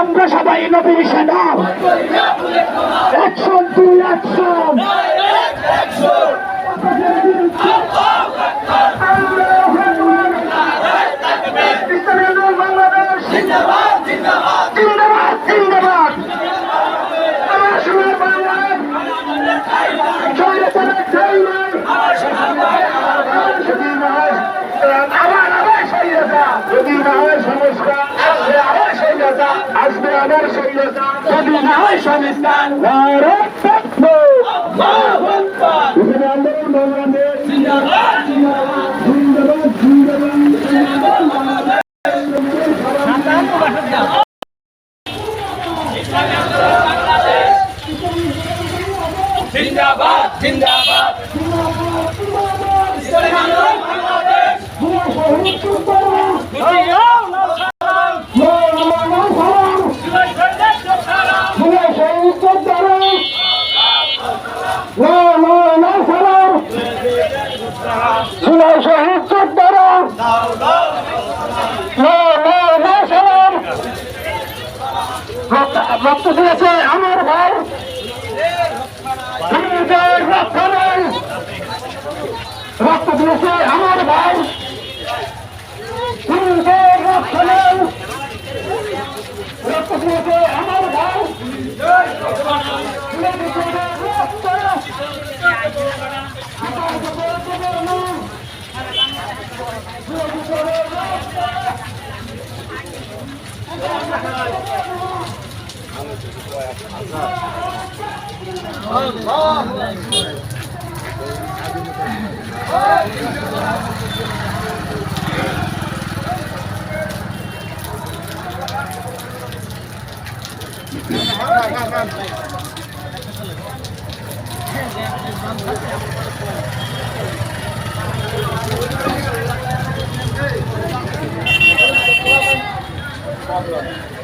আমরা সবাই নবীর সেনা। একশন টু একশন জিন্দাবাদ জিন্দাবাদ আমার সোনার বাংলার স্বৈরাচারের ঠাঁই নাই। আমার শুধু নয়, আবার আবার স্বৈরাচার। যদি না হয় সংস্কার আসবে আবার স্বৈরাচার। আসবে আবার স্বৈরাচার। যদি না হয় সংস্কার ভারত থাকবে। এখানে জিন্দাবাদ জিন্দাবাদ। জিন্দাবাদ। জিন্দাবাদ। জিন্দাবাদ রক্ত দিয়েছে আমার ভাই খুনিদের রক্ত নেই রক্ত দিয়েছে আমার ভাই। রক্ত রক্ত দিয়েছে আমার ভাই। খুনিদের রক্ত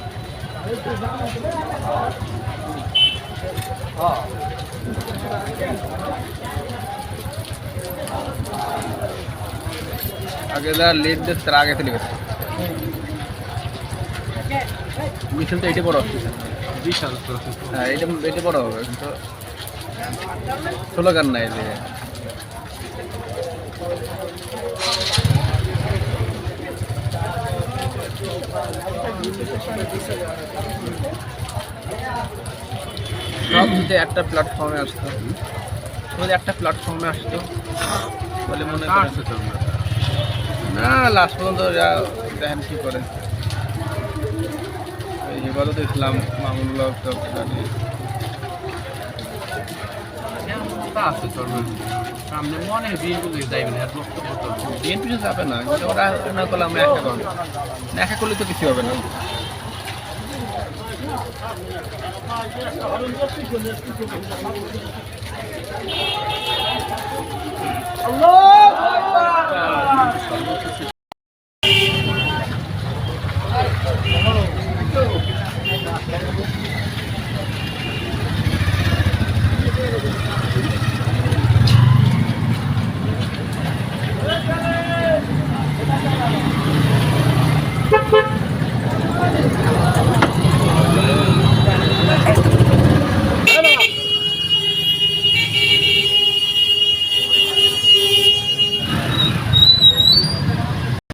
আগে যারা লেট দিচ্ছে তারা আগে চলে গেছে মিছিল তো এটি বড় বিশাল হ্যাঁ এটা এটা বড় হবে। কিন্তু স্লোগান নাই সব যদি একটা প্ল্যাটফর্মে আসতো যদি একটা প্ল্যাটফর্মে আসতো বলে মনে করেন। না লাস্ট পর্যন্ত যা দেখেন কি করে? এই হেফাজত ইসলাম মামুনুল্লাহ চৌধুরী আছে সামনে মনে বিএনপি যাবে না ওরা না করলে আমরা একা করব। একা করলে তো কিছু হবে না। Thank